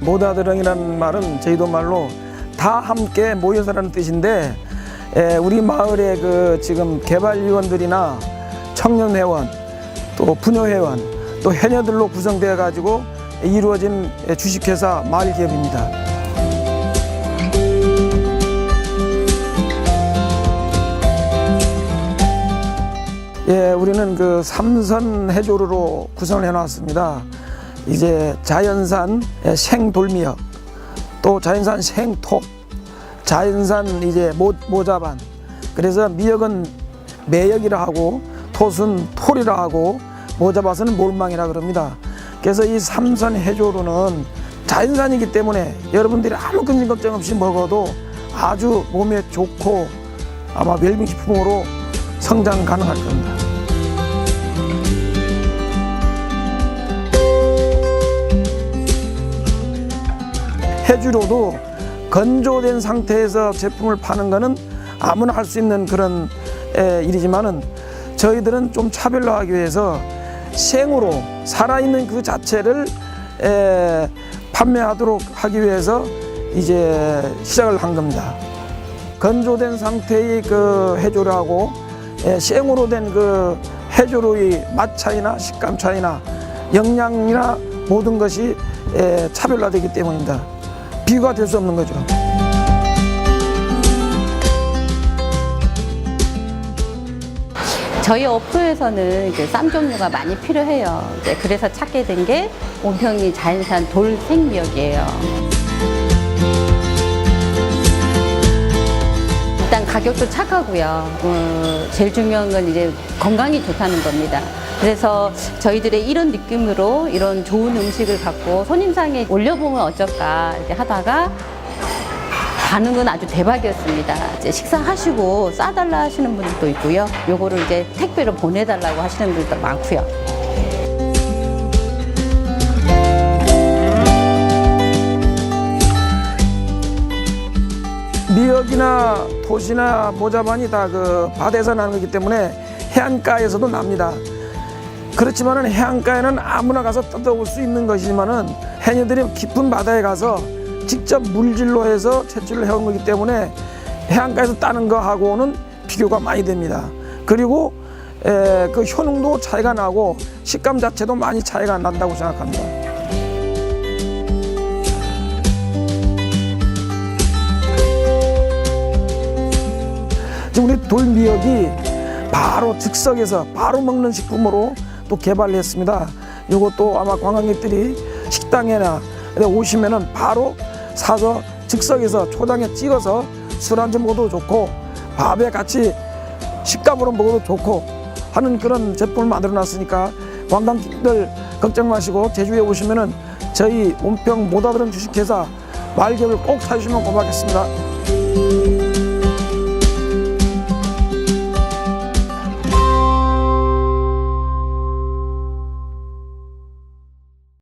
모다드렁이라는 말은 제주도 말로 다 함께 모여서라는 뜻인데 에, 우리 마을의 그 지금 개발위원들이나 청년회원 또 부녀회원 또 해녀들로 구성되어 가지고 이루어진 주식회사 마을기업입니다. 예, 우리는 그 삼선 해조류로 구성을 해놨습니다. 이제 자연산 생돌미역, 또 자연산 생톱, 자연산 이제 모, 모자반. 그래서 미역은 매역이라 하고 톳은 톨이라 하고 모자밭은 몰망이라 그럽니다. 그래서 이 삼선 해조류는 자연산이기 때문에 여러분들이 아무 근심 걱정 없이 먹어도 아주 몸에 좋고 아마 웰빙 식품으로 성장 가능할 겁니다. 해주로도 건조된 상태에서 제품을 파는 거는 아무나 할 수 있는 그런 에, 일이지만은 저희들은 좀 차별화하기 위해서 생으로 살아있는 그 자체를 에, 판매하도록 하기 위해서 이제 시작을 한 겁니다. 건조된 상태의 그 해조류하고 에, 생으로 된 그 해조류의 맛 차이나 식감 차이나 영양이나 모든 것이 에, 차별화되기 때문입니다. 비교가 될 수 없는 거죠. 저희 어프에서는 이제 쌈 종류가 많이 필요해요. 이제 그래서 찾게 된 게 온평리 자연산 돌생미역이에요. 일단 가격도 착하고요. 어, 제일 중요한 건 이제 건강이 좋다는 겁니다. 그래서 저희들의 이런 느낌으로 이런 좋은 음식을 갖고 손님상에 올려보면 어쩔까 이렇게 하다가 반응은 아주 대박이었습니다. 이제 식사하시고 싸달라 하시는 분들도 있고요. 요거를 이제 택배로 보내달라고 하시는 분들도 많고요. 미역이나 톳이나 모자반이 다 그 바다에서 나는 거기 때문에 해안가에서도 납니다. 그렇지만은 해안가에는 아무나 가서 뜯어올 수 있는 것이지만은 해녀들이 깊은 바다에 가서 직접 물질로 해서 채취를 해온 거기 때문에 해안가에서 따는 거하고는 비교가 많이 됩니다. 그리고 에, 그 효능도 차이가 나고 식감 자체도 많이 차이가 난다고 생각합니다. 지금 우리 돌미역이 바로 즉석에서 바로 먹는 식품으로 또 개발을 했습니다. 이것도 아마 관광객들이 식당에나 오시면은 바로 사서 즉석에서 초장에 찍어서 술 한잔 먹어도 좋고 밥에 같이 식감으로 먹어도 좋고 하는 그런 제품을 만들어 놨으니까 관광객들 걱정 마시고 제주에 오시면은 저희 온평 모다드런 주식회사 말ገብ을 꼭 사주시면 고맙겠습니다.